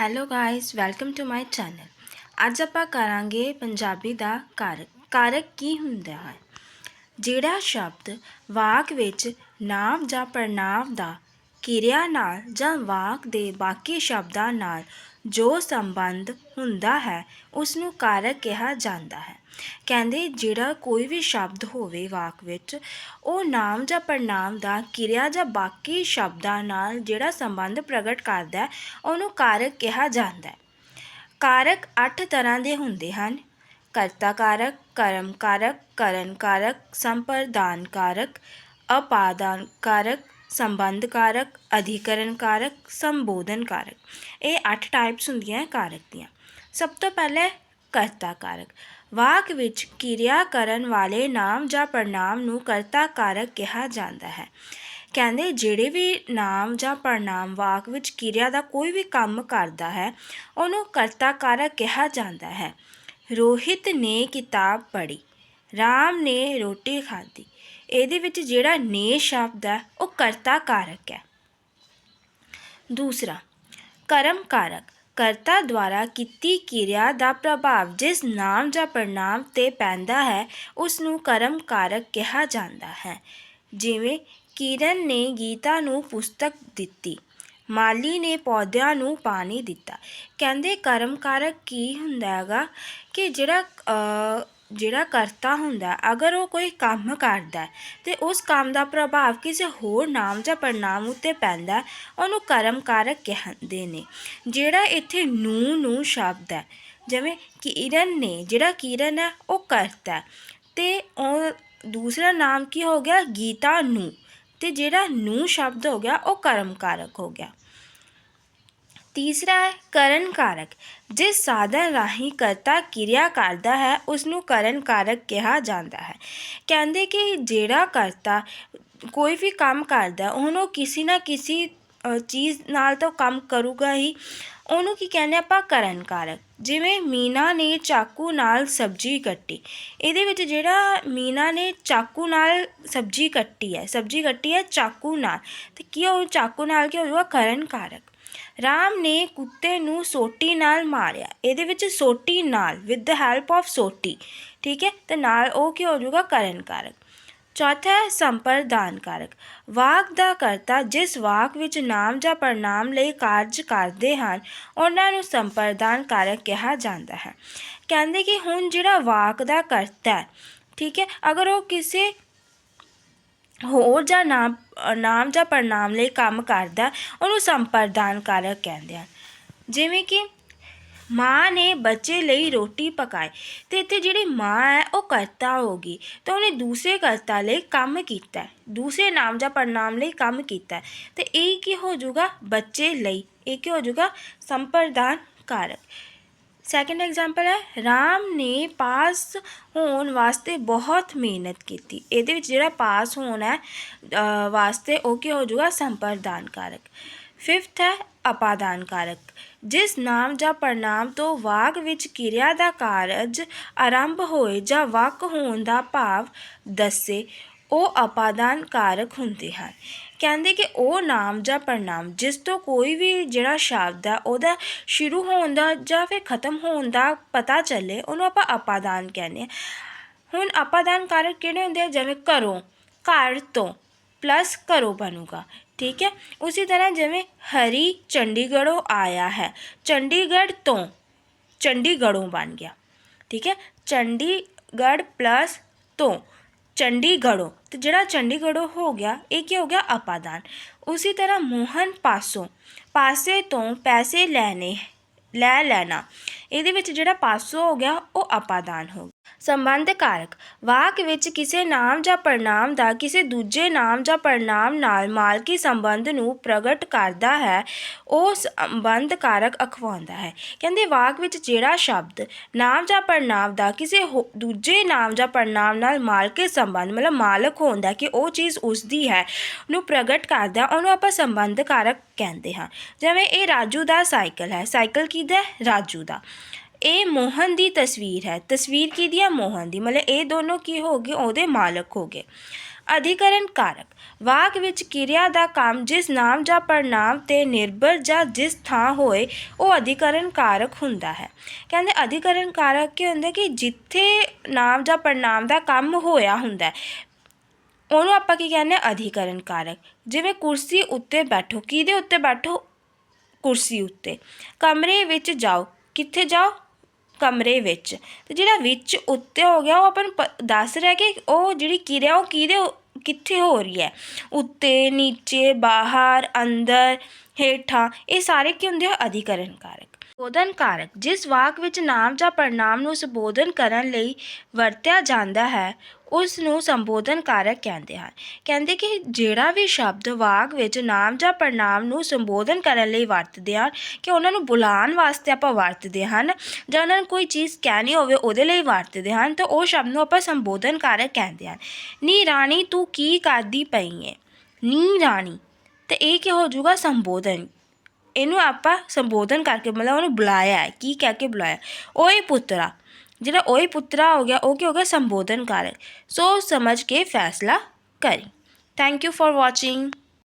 Hello guys welcome to my channel ਅੱਜ ਆਪਾਂ ਕਰਾਂਗੇ ਪੰਜਾਬੀ ਦਾ ਕਾਰਕ। ਕਾਰਕ ਕੀ ਹੁੰਦਾ ਹੈ? ਜਿਹੜਾ ਸ਼ਬਦ ਵਾਕ ਵਿੱਚ ਨਾਮ ਜਾਂ ਪੜਨਾਮ ਦਾ ਕਿਰਿਆ ਨਾਲ ਜਾਂ ਵਾਕ ਦੇ ਬਾਕੀ ਸ਼ਬਦਾਂ ਨਾਲ ਜੋ ਸੰਬੰਧ ਹੁੰਦਾ ਹੈ ਉਸ ਨੂੰ ਕਾਰਕ ਕਿਹਾ ਜਾਂਦਾ ਹੈ। ਕਹਿੰਦੇ, ਜਿਹੜਾ ਕੋਈ ਵੀ ਸ਼ਬਦ ਹੋਵੇ ਵਾਕ ਵਿੱਚ, ਉਹ ਨਾਮ ਜਾਂ ਪੜਨਾਮ ਦਾ ਕਿਰਿਆ ਜਾਂ ਬਾਕੀ ਸ਼ਬਦਾਂ ਨਾਲ ਜਿਹੜਾ ਸੰਬੰਧ ਪ੍ਰਗਟ ਕਰਦਾ ਹੈ, ਉਹਨੂੰ ਕਾਰਕ ਕਿਹਾ ਜਾਂਦਾ ਹੈ। ਕਾਰਕ 8 ਤਰ੍ਹਾਂ ਦੇ ਹੁੰਦੇ ਹਨ। ਕਰਤਾ ਕਾਰਕ, ਕਰਮ ਕਾਰਕ, ਕਰਨ ਕਾਰਕ, ਸੰਪਰਦਾਨ ਕਾਰਕ, ਅਪਾਦਾਨ ਕਾਰਕ ਸੰਬੰਧ ਕਾਰਕ ਅਧਿਕਰਨ ਕਾਰਕ ਸੰਬੋਧਨ ਕਾਰਕ ਇਹ 8 ਟਾਈਪਸ ਹੁੰਦੀਆਂ ਹੈ ਕਾਰਕ ਦੀਆਂ। ਸਭ ਤੋਂ ਪਹਿਲੇ ਕਰਤਾ ਕਾਰਕ ਵਾਕ ਵਿੱਚ ਕਿਰਿਆ ਕਰਨ ਵਾਲੇ ਨਾਮ ਜਾਂ ਪੜਨਾਮ ਨੂੰ ਕਰਤਾ ਕਾਰਕ ਕਿਹਾ ਜਾਂਦਾ ਹੈ। ਕਹਿੰਦੇ, ਜਿਹੜੇ ਵੀ ਨਾਮ ਜਾਂ ਪੜਨਾਮ ਵਾਕ ਵਿੱਚ ਕਿਰਿਆ ਦਾ ਕੋਈ ਵੀ ਕੰਮ ਕਰਦਾ ਹੈ, ਉਹਨੂੰ ਕਰਤਾ ਕਾਰਕ ਕਿਹਾ ਜਾਂਦਾ ਹੈ। ਰੋਹਿਤ ਨੇ ਕਿਤਾਬ ਪੜ੍ਹੀ। ਰਾਮ ਨੇ ਰੋਟੀ ਖਾਧੀ। ਇਹਦੇ ਵਿੱਚ ਜਿਹੜਾ ਨੇ ਸ਼ਬਦ ਹੈ, ਉਹ ਕਰਤਾ ਕਾਰਕ ਹੈ। ਦੂਸਰਾ, ਕਰਮ ਕਾਰਕ। ਕਰਤਾ ਦੁਆਰਾ ਕੀਤੀ ਕਿਰਿਆ ਦਾ ਪ੍ਰਭਾਵ ਜਿਸ ਨਾਮ ਜਾਂ ਪੜਨਾਮ ਤੇ ਪੈਂਦਾ ਹੈ ਉਸ ਨੂੰ ਕਰਮ ਕਾਰਕ ਕਿਹਾ ਜਾਂਦਾ ਹੈ। ਜਿਵੇਂ, ਕਿਰਨ ਨੇ ਗੀਤਾ ਨੂੰ ਪੁਸਤਕ ਦਿੱਤੀ, ਮਾਲੀ ਨੇ ਪੌਦਿਆਂ ਨੂੰ ਪਾਣੀ ਦਿੱਤਾ। ਕਹਿੰਦੇ ਕਰਮ ਕਾਰਕ ਕੀ ਹੁੰਦਾ ਹੈਗਾ ਕਿ ਜਿਹੜਾ ਜਿਹੜਾ ਕਰਤਾ ਹੁੰਦਾ ਅਗਰ ਉਹ ਕੋਈ ਕੰਮ ਕਰਦਾ ਅਤੇ ਉਸ ਕੰਮ ਦਾ ਪ੍ਰਭਾਵ ਕਿਸੇ ਹੋਰ ਨਾਮ ਜਾਂ ਪੜਨਾਮ ਉੱਤੇ ਪੈਂਦਾ ਉਹਨੂੰ ਕਰਮ ਕਾਰਕ ਕਹਿੰਦੇ ਨੇ। ਜਿਹੜਾ ਇੱਥੇ ਨੂੰ ਨੂੰ ਸ਼ਬਦ ਹੈ, ਜਿਵੇਂ ਕਿਰਨ ਨੇ, ਜਿਹੜਾ ਕਿਰਨ ਹੈ, ਉਹ ਕਰਤਾ ਹੈ। ਤੇ ਉਹ ਦੂਸਰਾ ਨਾਮ ਕੀ ਹੋ ਗਿਆ? ਗੀਤਾ ਨੂੰ ਤੇ ਜਿਹੜਾ ਨੂੰ ਸ਼ਬਦ ਹੋ ਗਿਆ, ਉਹ ਕਰਮ ਕਾਰਕ ਹੋ ਗਿਆ। ਤੀਸਰਾ ਹੈ ਕਰਨ ਕਾਰਕ। ਜਿਸ ਸਾਧਨ ਰਾਹੀਂ ਕਰਤਾ ਕਿਰਿਆ ਕਰਦਾ ਹੈ ਉਸ ਨੂੰ ਕਰਨ ਕਾਰਕ ਕਿਹਾ ਜਾਂਦਾ ਹੈ। ਕਹਿੰਦੇ ਕਿ ਜਿਹੜਾ ਕਰਤਾ, ਕੋਈ ਵੀ ਕੰਮ ਕਰਦਾ, ਉਹਨੂੰ ਕਿਸੇ ਨਾ ਕਿਸੇ ਚੀਜ਼ ਨਾਲ ਤਾਂ ਕੰਮ ਕਰੂਗਾ ਹੀ। ਉਹਨੂੰ ਕੀ ਕਹਿੰਦੇ ਆਪਾਂ? ਕਰਨ ਕਾਰਕ। ਜਿਵੇਂ ਮੀਨਾ ਨੇ ਚਾਕੂ ਨਾਲ ਸਬਜ਼ੀ ਕੱਟੀ। ਇਹਦੇ ਵਿੱਚ ਜਿਹੜਾ ਮੀਨਾ ਨੇ ਚਾਕੂ ਨਾਲ ਸਬਜ਼ੀ ਕੱਟੀ ਹੈ, ਸਬਜ਼ੀ ਕੱਟੀ ਹੈ ਚਾਕੂ ਨਾਲ। ਤੇ ਕੀ ਉਹ ਚਾਕੂ ਨਾਲ ਕੀ ਹੋਊਗਾ ਕਰਨ ਕਾਰਕ। ਰਾਮ ਨੇ ਕੁੱਤੇ ਨੂੰ ਸੋਟੀ ਨਾਲ ਮਾਰਿਆ। ਇਹਦੇ ਵਿੱਚ ਸੋਟੀ ਨਾਲ ਵਿਦ ਦ ਹੈਲਪ ਆਫ ਸੋਟੀ, ਠੀਕ ਹੈ? ਤੇ ਨਾਲ ਉਹ ਕੀ ਹੋ ਜਾਊਗਾ? ਕਰਨ ਕਾਰਕ ਚੌਥਾ ਹੈ ਸੰਪਰਦਾਨ ਕਾਰਕ ਵਾਕ ਦਾ ਕਰਤਾ ਜਿਸ ਵਾਕ ਵਿੱਚ ਨਾਮ ਜਾਂ ਪੜਨਾਮ ਲਈ ਕਾਰਜ ਕਰਦੇ ਹਨ, ਉਹਨਾਂ ਨੂੰ ਸੰਪਰਦਾਨ ਕਾਰਕ ਕਿਹਾ ਜਾਂਦਾ ਹੈ। ਕਹਿੰਦੇ ਕਿ ਹੁਣ ਜਿਹੜਾ ਵਾਕ ਦਾ ਕਰਤਾ ਹੈ, ਠੀਕ ਹੈ? ਅਗਰ ਉਹ ਕਿਸੇ ਹੋਰ ਜਾਂ ਨਾਮ ਨਾਮ ਜਾਂ ਪੜਨਾਮ ਲਈ ਕੰਮ ਕਰਦਾ, ਉਹਨੂੰ ਸੰਪਰਦਾਨ ਕਾਰਕ ਕਹਿੰਦੇ ਹਨ ਜਿਵੇਂ ਕਿ ਮਾਂ ਨੇ ਬੱਚੇ ਲਈ ਰੋਟੀ ਪਕਾਈ ਤੇ ਇੱਥੇ ਜਿਹੜੀ ਮਾਂ ਹੈ, ਉਹ ਕਰਤਾ ਹੋਗੀ ਤਾਂ ਉਹਨੇ ਦੂਸਰੇ ਕਰਤਾ ਲਈ ਕੰਮ ਕੀਤਾ ਦੂਸਰੇ ਨਾਮ ਜਾਂ ਪੜਨਾਮ ਲਈ ਕੰਮ ਕੀਤਾ ਹੈ। ਤੇ ਇਹ ਕੀ ਹੋ ਜਾਊਗਾ? ਬੱਚੇ ਲਈ ਇਹ ਕੀ ਹੋ ਜਾਊਗਾ? ਸੰਪਰਦਾਨ ਕਾਰਕ। ਸੈਕਿੰਡ ਐਗਜ਼ਾਮਪਲ ਹੈ, ਰਾਮ ਨੇ ਪਾਸ ਹੋਣ ਵਾਸਤੇ ਬਹੁਤ ਮਿਹਨਤ ਕੀਤੀ। ਇਹਦੇ ਵਿੱਚ ਜਿਹੜਾ ਪਾਸ ਹੋਣਾ ਹੈ ਵਾਸਤੇ ਉਹ ਕੀ ਹੋ ਜਾਊਗਾ? ਸੰਪਰਦਾਨ ਕਾਰਕ ਫਿਫਥ ਹੈ ਅਪਾਦਾਨ ਕਾਰਕ ਜਿਸ ਨਾਮ ਜਾਂ ਪੜਨਾਮ ਤੋਂ ਵਾਕ ਵਿੱਚ ਕਿਰਿਆ ਦਾ ਕਾਰਜ ਆਰੰਭ ਹੋਏ ਜਾਂ ਵਾਕ ਹੋਣ ਦਾ ਭਾਵ ਦੱਸੇ ਉਹ ਅਪਾਦਾਨ ਕਾਰਕ ਹੁੰਦੇ ਹਨ। ਕਹਿੰਦੇ ਕਿ ਉਹ ਨਾਮ ਜਾਂ ਪ੍ਰਣਾਮ, ਜਿਸ ਤੋਂ ਕੋਈ ਵੀ ਜਿਹੜਾ ਸ਼ਬਦ ਆ ਉਹਦਾ ਸ਼ੁਰੂ ਹੋਣ ਦਾ ਜਾਂ ਫਿਰ ਖਤਮ ਹੋਣ ਦਾ ਪਤਾ ਚੱਲੇ, ਉਹਨੂੰ ਆਪਾਂ ਅਪਾਦਾਨ ਕਹਿੰਦੇ ਹਾਂ। ਹੁਣ ਅਪਾਦਾਨ ਕਾਰਕ ਕਿਹੜੇ ਹੁੰਦੇ ਆ? ਜਿਵੇਂ ਘਰੋਂ, ਘਰ ਤੋਂ ਪਲੱਸ ਘਰੋਂ ਬਣੂਗਾ, ਠੀਕ ਹੈ? ਉਸੇ ਤਰ੍ਹਾਂ ਜਿਵੇਂ ਹਰੀ ਚੰਡੀਗੜ੍ਹੋਂ ਆਇਆ ਹੈ, ਚੰਡੀਗੜ੍ਹ ਤੋਂ ਚੰਡੀਗੜ੍ਹੋਂ ਬਣ ਗਿਆ, ਠੀਕ ਹੈ? ਚੰਡੀਗੜ੍ਹ ਪਲੱਸ ਤੋਂ ਚੰਡੀਗੜ੍ਹੋਂ। ਅਤੇ ਜਿਹੜਾ ਚੰਡੀਗੜ੍ਹੋਂ ਹੋ ਗਿਆ, ਇਹ ਕੀ ਹੋ ਗਿਆ? ਅਪਾਦਾਨ। ਉਸੇ ਤਰ੍ਹਾਂ ਮੋਹਨ ਪਾਸੋਂ, ਪਾਸੇ ਤੋਂ ਪੈਸੇ ਲੈਣੇ, ਲੈ ਲੈਣਾ। ਇਹਦੇ ਵਿੱਚ ਜਿਹੜਾ ਪਾਸੋਂ ਹੋ ਗਿਆ, ਉਹ ਅਪਾਦਾਨ ਹੋ ਗਿਆ ਸੰਬੰਧ ਕਾਰਕ ਵਾਕ ਵਿੱਚ ਕਿਸੇ ਨਾਮ ਜਾਂ ਪੜਨਾਮ ਦਾ ਕਿਸੇ ਦੂਜੇ ਨਾਮ ਜਾਂ ਪੜਨਾਮ ਨਾਲ ਮਾਲਕੀ ਸੰਬੰਧ ਨੂੰ ਪ੍ਰਗਟ ਕਰਦਾ ਹੈ, ਉਹ ਸੰਬੰਧ ਕਾਰਕ ਅਖਵਾਉਂਦਾ ਹੈ। ਕਹਿੰਦੇ ਵਾਕ ਵਿੱਚ ਜਿਹੜਾ ਸ਼ਬਦ ਨਾਮ ਜਾਂ ਪੜਨਾਮ ਦਾ ਕਿਸੇ ਹੋ- ਦੂਜੇ ਨਾਮ ਜਾਂ ਪੜਨਾਮ ਨਾਲ ਮਾਲਕੀ ਸੰਬੰਧ, ਮਤਲਬ ਮਾਲਕ ਹੁੰਦਾ ਕਿ ਉਹ ਚੀਜ਼ ਉਸਦੀ ਹੈ, ਨੂੰ ਪ੍ਰਗਟ ਕਰਦਾ, ਉਹਨੂੰ ਆਪਾਂ ਸੰਬੰਧ ਕਾਰਕ ਕਹਿੰਦੇ ਹਾਂ। ਜਿਵੇਂ ਇਹ ਰਾਜੂ ਦਾ ਸਾਈਕਲ ਹੈ, ਸਾਈਕਲ ਕਿਹਦਾ ਰਾਜੂ ਦਾ। ਇਹ ਮੋਹਨ ਦੀ ਤਸਵੀਰ ਹੈ। ਤਸਵੀਰ ਕਿਹਦੀ ਆ? ਮੋਹਨ ਦੀ। ਮਤਲਬ ਇਹ ਦੋਨੋਂ ਕੀ ਹੋ ਗਏ? ਉਹਦੇ ਮਾਲਕ ਹੋ ਗਏ। ਅਧਿਕਰਨ ਕਾਰਕ। ਵਾਕ ਵਿੱਚ ਕਿਰਿਆ ਦਾ ਕੰਮ ਜਿਸ ਨਾਮ ਜਾਂ ਪੜਨਾਮ ਤੇ ਨਿਰਭਰ ਜਾਂ ਜਿਸ ਥਾਂ ਹੋਏ, ਉਹ ਅਧਿਕਰਨ ਕਾਰਕ ਹੁੰਦਾ ਹੈ। ਕਹਿੰਦੇ ਅਧਿਕਰਨ ਕਾਰਕ ਕੀ ਹੁੰਦਾ ਕਿ ਜਿੱਥੇ ਨਾਮ ਜਾਂ ਪੜਨਾਮ ਦਾ ਕੰਮ ਹੋਇਆ ਹੁੰਦਾ ਹੈ, ਉਹਨੂੰ ਆਪਾਂ ਕੀ ਕਹਿੰਦੇ ਆ ਅਧਿਕਰਨ ਕਾਰਕ। ਜਿਵੇਂ ਕੁਰਸੀ ਉੱਤੇ ਬੈਠੋ। ਕਿਹਦੇ ਉੱਤੇ ਬੈਠੋ? ਕੁਰਸੀ ਉੱਤੇ। ਕਮਰੇ ਵਿੱਚ ਜਾਓ। ਕਿੱਥੇ ਜਾਓ? ਕਮਰੇ ਵਿੱਚ। ਅਤੇ ਜਿਹੜਾ ਵਿੱਚ ਉੱਤੇ ਹੋ ਗਿਆ, ਉਹ ਆਪਾਂ ਨੂੰ ਪ- ਦੱਸ ਰਿਹਾ ਕਿ ਉਹ ਜਿਹੜੀ ਕਿਰਿਆ, ਉਹ ਕਿਹਦੇ ਕਿੱਥੇ ਹੋ ਰਹੀ ਹੈ? ਉੱਤੇ, ਨੀਚੇ, ਬਾਹਰ, ਅੰਦਰ, ਹੇਠਾਂ, ਇਹ ਸਾਰੇ ਕੀ ਹੁੰਦੇ ਆ? ਅਧਿਕਰਨ ਕਾਰਕ ਸੰਬੋਧਨ ਕਾਰਕ ਜਿਸ ਵਾਕ ਵਿੱਚ ਨਾਮ ਜਾਂ ਪੜਨਾਮ ਨੂੰ ਸੰਬੋਧਨ ਕਰਨ ਲਈ ਵਰਤਿਆ ਜਾਂਦਾ ਹੈ, ਉਸ ਨੂੰ ਸੰਬੋਧਨ ਕਾਰਕ ਕਹਿੰਦੇ ਹਨ। ਕਹਿੰਦੇ ਕਿ ਜਿਹੜਾ ਵੀ ਸ਼ਬਦ ਵਾਕ ਵਿੱਚ ਨਾਮ ਜਾਂ ਪੜਨਾਮ ਨੂੰ ਸੰਬੋਧਨ ਕਰਨ ਲਈ ਵਰਤਦੇ ਹਨ, ਕਿ ਉਹਨਾਂ ਨੂੰ ਬੁਲਾਉਣ ਵਾਸਤੇ ਆਪਾਂ ਵਰਤਦੇ ਹਨ, ਜਾਂ ਉਹਨਾਂ ਨੂੰ ਕੋਈ ਚੀਜ਼ ਕਹਿਣੀ ਹੋਵੇ ਉਹਦੇ ਲਈ ਵਰਤਦੇ ਹਨ, ਤਾਂ ਉਹ ਸ਼ਬਦ ਨੂੰ ਆਪਾਂ ਸੰਬੋਧਨ ਕਾਰਕ ਕਹਿੰਦੇ ਹਨ। ਨੀ ਰਾਣੀ ਤੂੰ ਕੀ ਕਰਦੀ ਪਈ ਹੈ ਨੀ ਰਾਣੀ, ਤੇ ਇਹ ਕੀ ਹੋ ਜਾਊਗਾ ਸੰਬੋਧਨ? ਇਹਨੂੰ ਆਪਾਂ ਸੰਬੋਧਨ ਕਰਕੇ ਮਤਲਬ ਉਹਨੂੰ ਬੁਲਾਇਆ ਹੈ। ਕੀ ਕਹਿ ਕੇ ਬੁਲਾਇਆ ਓਏ ਪੁੱਤਰਾ। ਜਿਹੜਾ ਓਏ ਪੁੱਤਰਾ ਹੋ ਗਿਆ, ਉਹ ਕੀ ਹੋ ਗਿਆ? ਸੰਬੋਧਨ ਕਾਰਕ ਸੋ ਸਮਝ ਕੇ ਫੈਸਲਾ ਕਰੀ। Thank you for watching